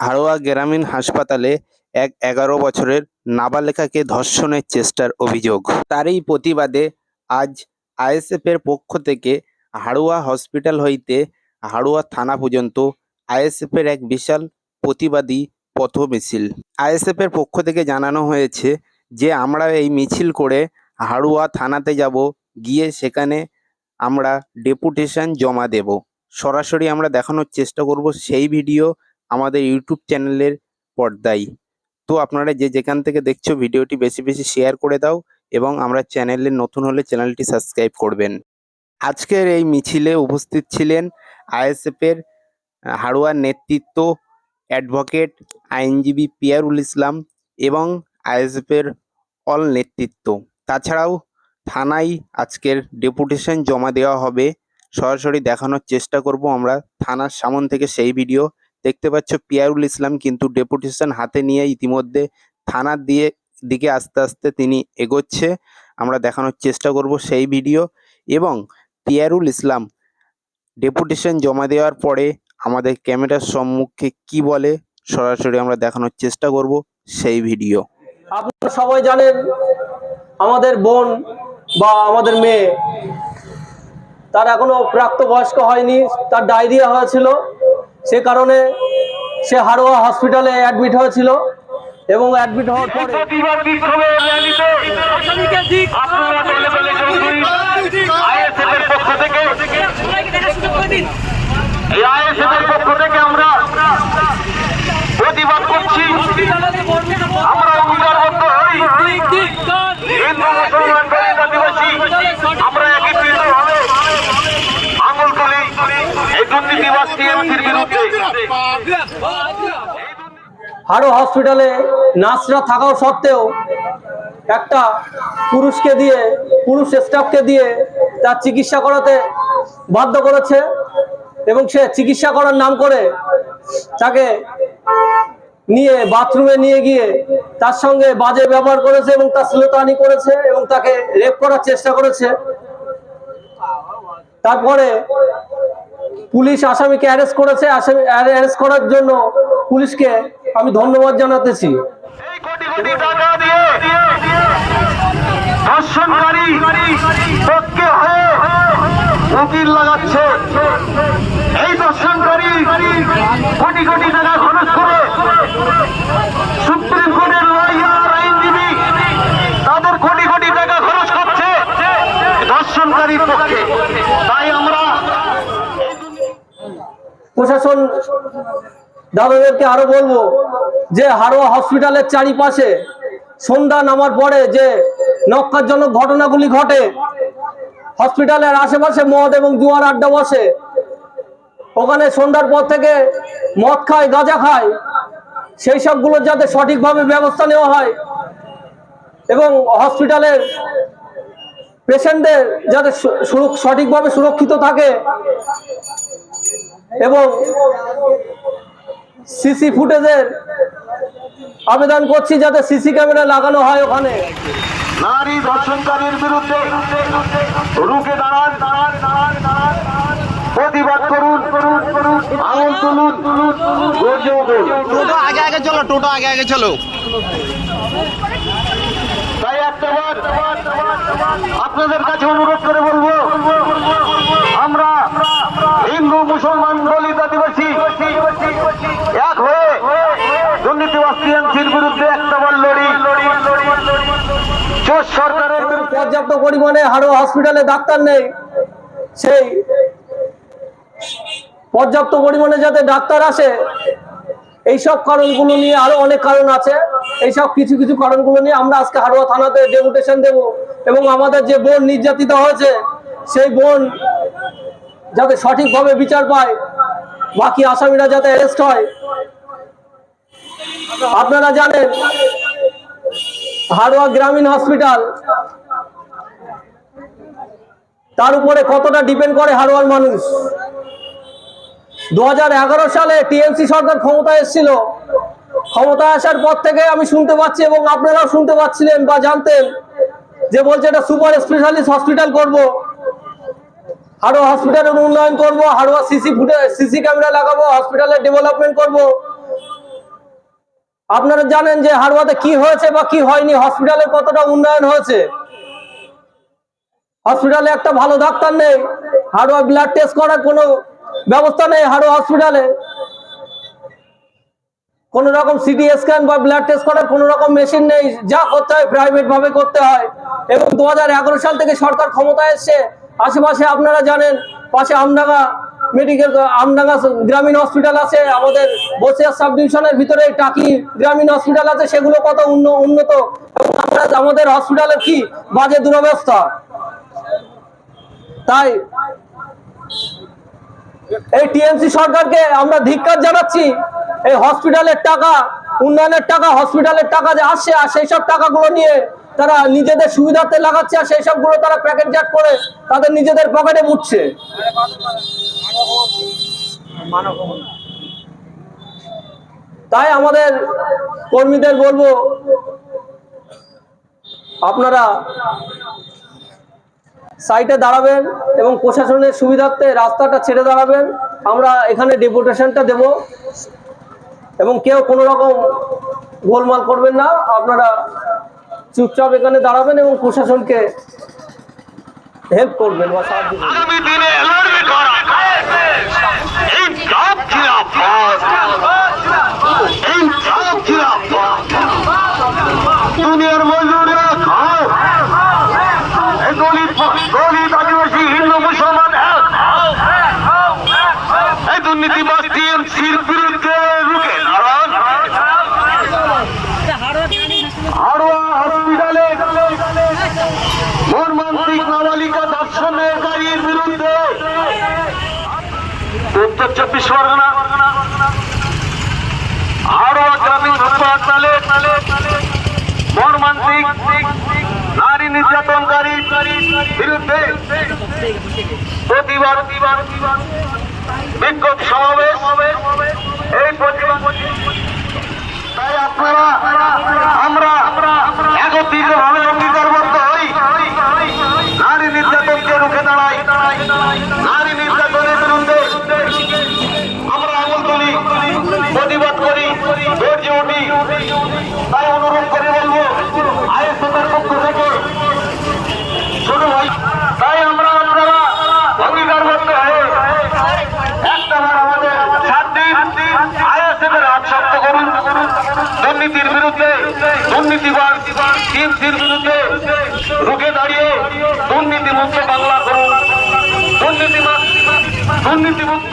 হাড়োয়া গ্রামীণ হাসপাতালে এক এগারো বছরের নাবালিকাকে ধর্ষণের চেষ্টার অভিযোগ। তারই প্রতিবাদে আজ আইএসএফের পক্ষ থেকে হাড়োয়া হসপিটাল হইতে হাড়োয়া থানা পর্যন্ত আইএসএফের এক বিশাল প্রতিবাদী পথ মিছিল আইএসএফের পক্ষ থেকে জানানো হয়েছে যে, আমরা এই মিছিল করে হাড়ুয়া থানাতে যাব, গিয়ে সেখানে আমরা ডেপুটেশন জমা দেব। সরাসরি আমরা দেখানোর চেষ্টা করব সেই ভিডিও আমাদের ইউটিউব চ্যানেলের পর্দায়। তো আপনারা যে যেখান থেকে দেখছ ভিডিওটি বেশি বেশি শেয়ার করে দাও এবং আমরা চ্যানেলে নতুন হলে চ্যানেলটি সাবস্ক্রাইব করবেন। আজকের এই মিছিলে উপস্থিত ছিলেন আইএসএফের হাড়ুয়ার নেতৃত্ব অ্যাডভোকেট আইনজীবী পিয়ারুল ইসলাম এবং আইএসএফের অল নেতৃত্ব। তাছাড়াও থানায় আজকের ডেপুটেশন জমা দেওয়া হবে। সরাসরি দেখানোর চেষ্টা করব আমরা থানার সামন থেকে সেই ভিডিও দেখতে পাচ্ছ পিয়ারুল ইসলাম কিন্তু ডেপুটেশন হাতে নিয়ে ইতিমধ্যে থানার দিয়ে, দিকে আস্তে আস্তে তিনি এগোচ্ছে। আমরা দেখানোর চেষ্টা করব সেই ভিডিও এবং পিয়ারুল ইসলাম ডেপুটেশন জমা দেওয়ার পরে আমাদের ক্যামেরার সম্মুখে কি বলে সরাসরি আমরা দেখানোর চেষ্টা করব সেই ভিডিও। আপনারা সবাই জানেন আমাদের বোন বা আমাদের মেয়ে, তার এখনও প্রাপ্তবয়স্ক হয়নি, তার ডায়রিয়া হয়েছিল। সে কারণে সে হারোয়া হসপিটালে অ্যাডমিট হয়েছিল এবং অ্যাডমিট হওয়ার পরে প্রতিবাদ বিক্ষোভের র্যালিতে আপনারা দলে দলে যোগ দিন আইএসএফ এর পক্ষ থেকে এই আইএসএফ এর পক্ষ থেকে আমরা প্রতিবাদ করছি আমরা অঙ্গীকারবদ্ধ হই হিন্দু মুসলমান দলিত আদিবাসী আমরা একত্রিত হবে আঙুল তুলি এই হাড়ো হসপিটালে নার্সরা থাকাও সত্ত্বেও একটা পুরুষকে দিয়ে, পুরুষ স্টাফকে দিয়ে তার চিকিৎসা করাতে বাধ্য করেছে এবং সে চিকিৎসা করার নাম করে তাকে নিয়ে বাথরুমে নিয়ে গিয়ে তার সঙ্গে বাজে ব্যবহার করেছে এবং তার শ্লীলতাহানি করেছে এবং তাকে রেপ করার চেষ্টা করেছে। তারপরে পুলিশ আসামিকে অ্যারেস্ট করেছে। আসামি অ্যারেস্ট করার জন্য পুলিশকে আমি ধন্যবাদ জানাতেছি। এই ধর্ষণকারী কোটি কোটি টাকা খরচ করে সুপ্রিম কোর্টের লয়ার আইনজীবী তাদের কোটি কোটি টাকা খরচ করছে ধর্ষণকারীর পক্ষে তাই আমরা প্রশাসন দাদাদেরকে আরও বলব যে হাড়োয়া হসপিটালের চারিপাশে সন্ধ্যা নামার পরে যে নক্কারজনক ঘটনাগুলি ঘটে, হসপিটালের আশেপাশে মদ এবং জুয়ার আড্ডা বসে, ওখানে সন্ধ্যার পর থেকে মদ খায়, গাঁজা খায়, সেই সবগুলোর যাতে সঠিকভাবে ব্যবস্থা নেওয়া হয় এবং হসপিটালের পেশেন্টদের যাতে সঠিকভাবে সুরক্ষিত থাকে এবং সিসি ফুটেজের আবেদন করছি যাতে সিসি ক্যামেরা লাগানো হয় ওখানে। নারী ধর্ষণকারীর বিরুদ্ধে রুখে দাঁড়ান। দাঁড়ান দাঁড়ান দাঁড়ান প্রতিবাদ করুন। করুন করুন আঙুল তুলুন। তুলুন তুলুন গর্জে উঠুন টোটো আগে আগে চলো টোটো আগে আগে চলো। তাই একটা আপনাদের কাছে অনুরোধ করে বলব আমরা হিন্দু মুসলমান দলিত আদিবাসী এক হয়ে দুর্নীতিবাস টিএমসির বিরুদ্ধে একটা বার লড়ি চোর সরকারের বিরুদ্ধে পর্যাপ্ত পরিমাণে হাড়ো হসপিটালে ডাক্তার নেই। সেই পর্যাপ্ত পরিমাণে যাতে ডাক্তার আসে, এইসব কারণগুলো নিয়ে আরও অনেক কারণ আছে। এইসব কিছু কিছু কারণগুলো নিয়ে আমরা আজকে হাড়োয়া থানাতে ডেপুটেশন দেব এবং আমাদের যে বোন নির্যাতিত হয়েছে, সেই বোন যাতে সঠিকভাবে বিচার পায়, বাকি আসামিরা যাতে অ্যারেস্ট হয়। আপনারা জানেন, হাড়োয়া গ্রামীণ হসপিটাল তার উপরে কতটা ডিপেন্ড করে হাড়োয়ার মানুষ? দু হাজার এগারো সালে টিএমসি সরকার ক্ষমতায় এসেছিল। ক্ষমতা আসার পর থেকে আমি শুনতে পাচ্ছি এবং আপনারাও শুনতে পাচ্ছিলেন বা জানতেন যে বলছে এটা সুপার স্পেশালিস্ট হসপিটাল করব। হাড়োয়া হসপিটালের উন্নয়ন করব হাড়োয়া সিসি ফুটে সিসি ক্যামেরা লাগাবো, হসপিটালের ডেভেলপমেন্ট করব। আপনারা জানেন যে হাড়ুয়াতে কি হয়েছে বা কি হয়নি হসপিটালের কতটা উন্নয়ন হয়েছে? হসপিটালে একটা ভালো ডাক্তার নেই হাড়ুয়া ব্লাড টেস্ট করার কোনো ব্যবস্থা নেই হাড়ুয়া হসপিটালে। কোন রকম সিটি স্ক্যান বা ব্লাড টেস্ট করার কোন রকম মেশিন নেই, যা করতে হয় প্রাইভেট ভাবে করতে হয়। এবং দু হাজার এগারো সাল থেকে সরকার ক্ষমতায় এসছে, আশেপাশে আপনারা জানেন, পাশে আমডাঙ্গা মেডিকেল আমডাঙ্গা গ্রামীণ হসপিটাল আছে, আমাদের বসিয়া সাব ডিভিশনের ভিতরে টাকি গ্রামীণ হসপিটাল আছে, সেগুলো কত উন্ন- উন্নত। এবং আমাদের হসপিটালের কি বাজে দুরবস্থা? তাই এই টিএমসি সরকারকে আমরা ধিক্কার জানাচ্ছি, এই হসপিটালের টাকা, উন্নয়নের টাকা, হসপিটালের টাকা যে আসছে, আর সেই সব টাকাগুলো নিয়ে তারা নিজেদের সুবিধার্থে লাগাচ্ছে, আর সেই সবগুলো তারা প্যাকেটজাট করে তাদের নিজেদের পকেটে মুটছে তাই আমাদের কর্মীদের বলব, আপনারা সাইটে দাঁড়াবেন এবং প্রশাসনের সুবিধার্থে রাস্তাটা ছেড়ে দাঁড়াবেন। আমরা এখানে ডেপুটেশনটা দেব এবং কেউ কোনো রকম গোলমাল করবেন না। আপনারা চুপচাপ এখানে দাঁড়াবেন এবং প্রশাসনকে হেল্প করবেন বা সাহায্য করবেন দিনে লড়বে করা ইনকাম খিলাফত ইনকাম খিলাফত দুনিয়ার মজুরিয়া খাও এই দলিত দলিত আদিবাসী হিন্দু মুসলমান এক এই দুর্নীতিবাদ টিএমসির বিরুদ্ধে রুখে দাঁড়ান হাড়োয়া হসপিটালে মর্মান্তিক নাবালিকা ধর্ষণের গাড়ির বিরুদ্ধে উত্তর চব্বিশ পরগনা হাড়োয়া গ্রামীণ হাসপাতালে মর্মান্তিক নারী নির্যাতনকারীর বিরুদ্ধে প্রতিবাদ, বিক্ষোভ সমাবেশ। এই প্রতিবাদ তাই আপনারা আমরা দুর্নীতির বিরুদ্ধে দুর্নীতিবাদ টিএমসির বিরুদ্ধে রুখে দাঁড়িয়ে দুর্নীতিমুক্ত বাংলা করুন। দুর্নীতিবাদ দুর্নীতিমুক্ত